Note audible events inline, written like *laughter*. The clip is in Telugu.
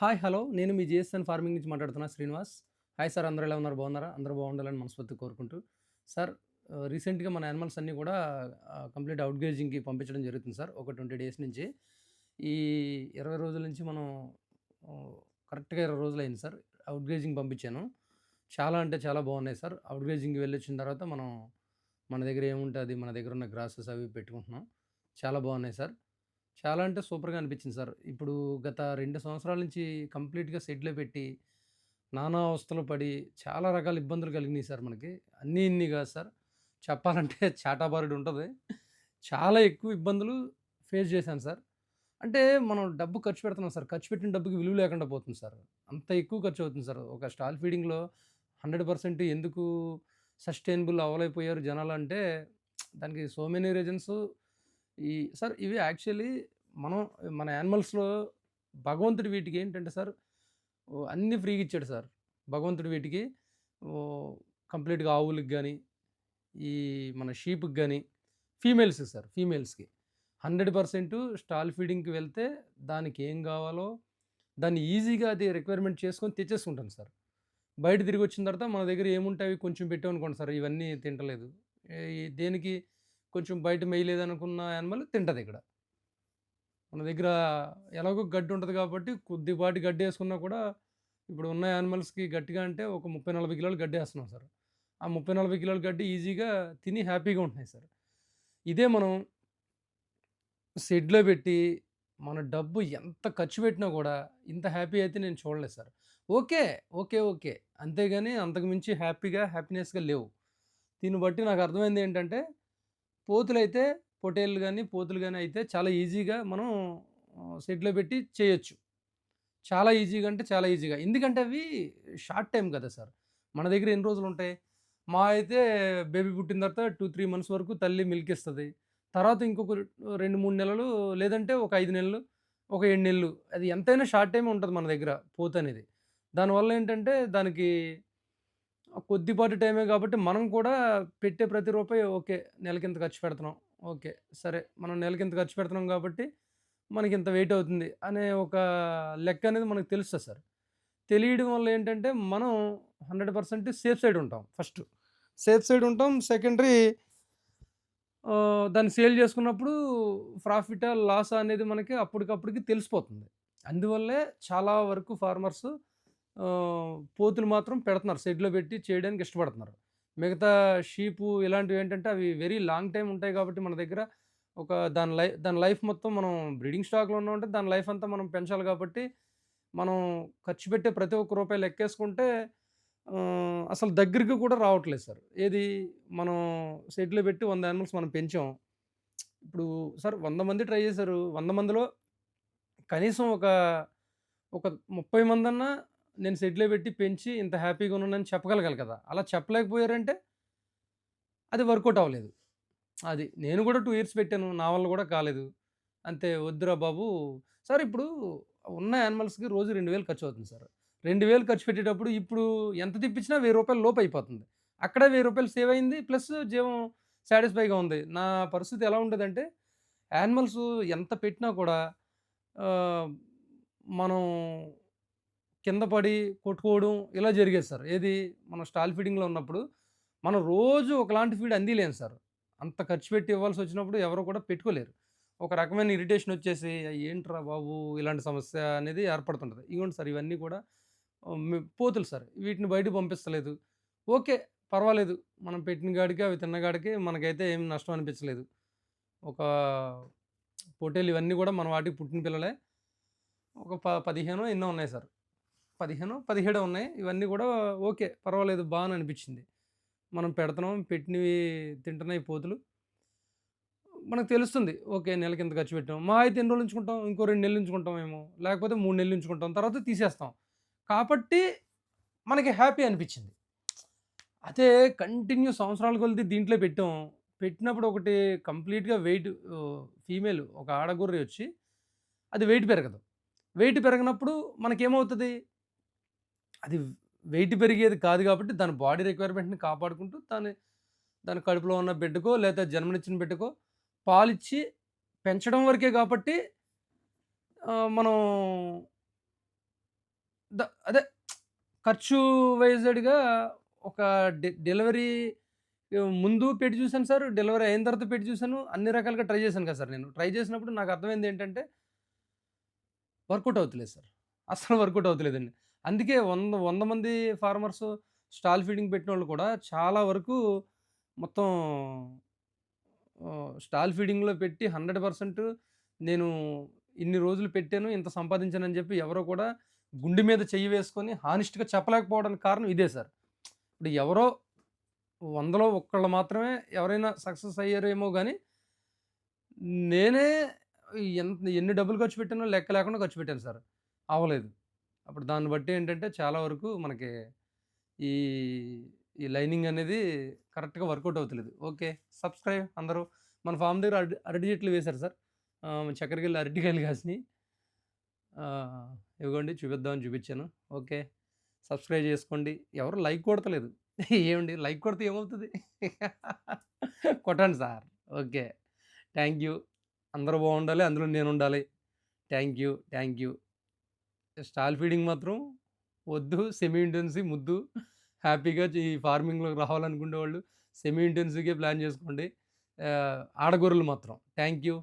Hi hello. నేను మీ జిఎస్ఎన్ ఫార్మింగ్ నుంచి మాట్లాడుతున్నా శ్రీనివాస్. హాయ్ సార్ అందరూ ఎలా ఉన్నారు? బాగున్నారా? అందరూ బాగుండాలని మనస్ఫూర్తి కోరుకుంటూ. సార్ రీసెంట్గా మన యానిమల్స్ అన్నీ కూడా కంప్లీట్ అవుట్ గేజింగ్కి పంపించడం జరుగుతుంది సార్ ఒక ట్వంటీ డేస్ నుంచి. ఈ ఇరవై రోజుల నుంచి మనం కరెక్ట్గా ఇరవై రోజులు అయింది సార్ అవుట్ గేజింగ్ పంపించాను. చాలా అంటే చాలా బాగున్నాయి సార్. అవుట్ గేజింగ్కి తర్వాత మనం మన దగ్గర ఏముంటుంది మన దగ్గర ఉన్న గ్రాసెస్ అవి పెట్టుకుంటున్నాం. చాలా బాగున్నాయి సార్. చాలా అంటే సూపర్గా అనిపించింది సార్. ఇప్పుడు గత రెండు సంవత్సరాల నుంచి కంప్లీట్గా షెడ్లో పెట్టి నానా అవస్థలు పడి చాలా రకాల ఇబ్బందులు కలిగినాయి సార్ మనకి. అన్నీ ఇన్ని కాదు సార్. చెప్పాలంటే *laughs* చాటాబారుడు ఉంటుంది. చాలా ఎక్కువ ఇబ్బందులు ఫేస్ చేశాను సార్. అంటే మనం డబ్బు ఖర్చు పెడుతున్నాం సార్. ఖర్చు పెట్టిన డబ్బుకి విలువ లేకుండా పోతుంది సార్. అంత ఎక్కువ ఖర్చు అవుతుంది సార్. ఒక స్టాల్ ఫీడింగ్లో హండ్రెడ్ పర్సెంట్ ఎందుకు సస్టైనబుల్ అవ్వలేకపోయారు జనాలు అంటే దానికి సో మెనీ రీజన్స్ ఈ సార్ ఇవి యాక్చువల్లీ మనం మన యానిమల్స్లో భగవంతుడి వీటికి ఏంటంటే సార్ అన్నీ ఫ్రీగా ఇచ్చాడు సార్. భగవంతుడి వీటికి కంప్లీట్గా ఆవులకి కానీ ఈ మన షీప్కి కానీ ఫీమేల్స్ సార్ ఫీమేల్స్కి. హండ్రెడ్ పర్సెంట్ స్టాల్ ఫీడింగ్కి వెళ్తే దానికి ఏం కావాలో దాన్ని ఈజీగా అది రిక్వైర్మెంట్ చేసుకొని తెచ్చేసుకుంటాను సార్. బయట తిరిగి వచ్చిన తర్వాత మన దగ్గర ఏముంటాయి అవి కొంచెం పెట్టామనుకోండి సార్ ఇవన్నీ తింటలేదు. దేనికి కొంచెం బయట మేయలేదనుకున్న యానిమల్ తింటుంది ఇక్కడ మన దగ్గర ఎలాగో గడ్డి ఉంటుంది కాబట్టి కొద్దిపాటి గడ్డి వేసుకున్నా కూడా ఇప్పుడు ఉన్న యానిమల్స్కి గట్టిగా అంటే ఒక ముప్పై నలభై కిలోలు గడ్డి వేస్తున్నాం సార్. ఆ ముప్పై నలభై కిలోల గడ్డి ఈజీగా తిని హ్యాపీగా ఉంటున్నాయి సార్. ఇదే మనం షెడ్లో పెట్టి మన డబ్బు ఎంత ఖర్చు పెట్టినా కూడా ఇంత హ్యాపీ అయితే నేను చూడలేదు సార్. Okay okay okay. అంతేగాని అంతకుమించి హ్యాపీగా హ్యాపీనెస్గా లేవు. దీన్ని బట్టి నాకు అర్థమైంది ఏంటంటే పోతులైతే పొటేళ్ళు కానీ పోతులు కానీ అయితే చాలా ఈజీగా మనం సెట్లో పెట్టి చేయొచ్చు. చాలా ఈజీగా అంటే చాలా ఈజీగా. ఎందుకంటే అవి షార్ట్ టైం కదా సార్. మన దగ్గర ఎన్ని రోజులు ఉంటాయి? మా అయితే బేబీ పుట్టిన తర్వాత టూ త్రీ మంత్స్ వరకు తల్లి మిల్క్ ఇస్తుంది తర్వాత ఇంకొక రెండు మూడు నెలలు లేదంటే ఒక ఐదు నెలలు ఒక ఏడు నెలలు. అది ఎంతైనా షార్ట్ టైం ఉంటుంది మన దగ్గర పోతు అనేది దానివల్ల ఏంటంటే దానికి కొద్దిపాటి టైమే కాబట్టి మనం కూడా పెట్టే ప్రతి రూపాయి ఓకే నెలకింత ఖర్చు పెడుతున్నాం. ఓకే సరే మనం నెలకింత ఖర్చు పెడుతున్నాం కాబట్టి మనకి ఇంత వెయిట్ అవుతుంది అనే ఒక లెక్క అనేది మనకు తెలుస్తుంది సార్. తెలియడం వల్ల ఏంటంటే మనం హండ్రెడ్ పర్సెంట్ సేఫ్ సైడ్ ఉంటాం ఫస్ట్. సేఫ్ సైడ్ ఉంటాం. సెకండరీ దాన్ని సేల్ చేసుకున్నప్పుడు ప్రాఫిట్ లాస్ అనేది మనకి అప్పటికప్పటికి తెలిసిపోతుంది. అందువల్లే చాలా వరకు ఫార్మర్స్ పోతులు మాత్రం పెడుతున్నారు. షెడ్లో పెట్టి చేయడానికి ఇష్టపడుతున్నారు. మిగతా షీపు ఇలాంటివి ఏంటంటే అవి వెరీ లాంగ్ టైం ఉంటాయి కాబట్టి మన దగ్గర ఒక దాని లైఫ్ దాని లైఫ్ మొత్తం మనం బ్రీడింగ్ స్టాక్లో ఉన్నామంటే దాని లైఫ్ అంతా మనం పెంచాలి కాబట్టి మనం ఖర్చు పెట్టే ప్రతి ఒక్క రూపాయి లెక్కేసుకుంటే అసలు దగ్గరికి కూడా రావట్లేదు సార్. ఏది మనం షెడ్లో పెట్టి వంద యానిమల్స్ మనం పెంచాం. ఇప్పుడు సార్ వంద మంది ట్రై చేశారు. వంద మందిలో కనీసం ఒక ఒక ముప్పై మంది అన్నా నేను షెడ్లో పెట్టి పెంచి ఇంత హ్యాపీగా ఉన్నానని చెప్పగలగాలి కదా! అలా చెప్పలేకపోయారంటే అది వర్కౌట్ అవ్వలేదు. అది నేను కూడా టూ ఇయర్స్ పెట్టాను నా వల్ల కూడా కాలేదు. అంతే వద్దురా బాబు. సార్ ఇప్పుడు ఉన్న యానిమల్స్కి రోజు రెండు వేలు ఖర్చు అవుతుంది సార్. రెండు వేలు ఖర్చు పెట్టేటప్పుడు ఇప్పుడు ఎంత తిప్పించినా వెయ్యి రూపాయలు లోపు అయిపోతుంది. అక్కడ వెయ్యి రూపాయలు సేవ్ అయింది ప్లస్ జీవం సాటిస్ఫైగా ఉంది. నా పరిస్థితి ఎలా ఉంటుందంటే యానిమల్స్ ఎంత పెట్టినా కూడా మనం కింద పడి కొట్టుకోవడం ఇలా జరిగేది సార్. ఏది మనం స్టాల్ ఫీడింగ్లో ఉన్నప్పుడు మనం రోజు ఒకలాంటి ఫీడ్ అందిలేం సార్. అంత ఖర్చు పెట్టి ఇవ్వాల్సి వచ్చినప్పుడు ఎవరు కూడా పెట్టుకోలేరు. ఒక రకమైన ఇరిటేషన్ వచ్చేసి ఏంట్రా బాబు ఇలాంటి సమస్య అనేది ఏర్పడుతుంటుంది. ఇవ్వండి సార్ ఇవన్నీ కూడా పోతులు సార్. వీటిని బయటకు పంపిస్తలేదు. ఓకే పర్వాలేదు. మనం పెట్టిన గాడికి అవి తిన్నగాడికి మనకైతే ఏం నష్టం అనిపించలేదు. ఒక పొటేలు ఇవన్నీ కూడా మన వాటికి పుట్టిన పిల్లలే ఒక ప పదిహేను ఎన్నో ఉన్నాయి సార్. పదిహేను పదిహేడు ఉన్నాయి. ఇవన్నీ కూడా ఓకే పర్వాలేదు బాగా అనిపించింది. మనం పెడుతున్నాం పెట్టినవి తింటున్నాయి పోతులు. మనకు తెలుస్తుంది ఓకే నెలకి ఇంత ఖర్చు పెట్టాం. మా అయితే ఎన్ని రోజులు ఉంచుకుంటాం? ఇంకో రెండు నెలలు ఉంచుకుంటాం ఏమో. లేకపోతే మూడు నెలలు ఉంచుకుంటాం. తర్వాత తీసేస్తాం. కాబట్టి మనకి హ్యాపీ అనిపించింది. అదే కంటిన్యూ సంవత్సరాల కొలిది దీంట్లో పెట్టాం. పెట్టినప్పుడు ఒకటి కంప్లీట్గా వెయిట్ ఫీమేల్ ఒక ఆడగొర్రె వచ్చి అది వెయిట్ పెరగదు. వెయిట్ పెరగనప్పుడు మనకేమవుతుంది? అది వెయిట్ పెరిగేది కాదు కాబట్టి దాని బాడీ రిక్వైర్మెంట్ని కాపాడుకుంటూ దాని దాని కడుపులో ఉన్న బిడ్డకో లేదా జన్మనిచ్చిన బిడ్డకో పాలిచ్చి పెంచడం వరకే కాబట్టి మనం ద అదే ఖర్చు వైజ్డ్‌గా ఒక డె డెలివరీ ముందు పెట్టి చూశాను సార్. డెలివరీ అయిన తర్వాత పెట్టి చూశాను అన్ని రకాలుగా ట్రై చేశాను కదా సార్ నేను. ట్రై చేసినప్పుడు నాకు అర్థమైంది ఏంటంటే వర్కౌట్ అవుతలేదు సార్. అస్సలు వర్కౌట్ అవుతలేదండి. అందుకే వంద వంద మంది ఫార్మర్స్ స్టాల్ ఫీడింగ్ పెట్టిన వాళ్ళు కూడా చాలా వరకు మొత్తం స్టాల్ ఫీడింగ్‌లో పెట్టి 100% నేను ఇన్ని రోజులు పెట్టాను, ఇంత సంపాదించానని చెప్పి ఎవరో కూడా గుండె మీద చెయ్యి వేసుకొని హానెస్ట్‌గా చెప్పలేకపోవడానికి కారణం ఇదే సార్. ఇప్పుడు ఎవరో వందలో ఒక్కళ్ళు మాత్రమే ఎవరైనా సక్సెస్ అయ్యారేమో కానీ నేనే ఎంత ఎన్ని డబ్బులు ఖర్చు పెట్టానో లెక్క లేకుండా ఖర్చు పెట్టాను సార్. అవ్వలేదు. అప్పుడు దాన్ని బట్టి ఏంటంటే చాలా వరకు మనకి ఈ, ఈ లైనింగ్ అనేది కరెక్ట్‌గా వర్కౌట్ అవుతలేదు. ఓకే. సబ్స్క్రైబ్ అందరూ. మన ఫామ్ దగ్గర అరటి అరటి చెట్లు వేశారు సార్. చక్కెరకెళ్ళి అరటికాయలు కాసినాయి. ఇవ్వండి చూపిద్దామని చూపించాను. ఓకే. సబ్స్క్రైబ్ చేసుకోండి. ఎవరు లైక్ కొడతలేదు. ఏమండి లైక్ కొడితే ఏమవుతుంది కొట్టండి సార్. ఓకే. Thank you. అందరూ బాగుండాలి. అందులో నేను ఉండాలి thank you. Thank you. Stall feeding మాత్రం వద్దు. సెమీ ఇంటెన్సివ్ ముద్దు. హ్యాపీగా ఈ ఫార్మింగ్‌లోకి రావాలనుకునే వాళ్ళు సెమీ ఇంటెన్సివ్‌గే ప్లాన్ చేసుకోండి. ఆడగొర్రెలు మాత్రం. Thank you.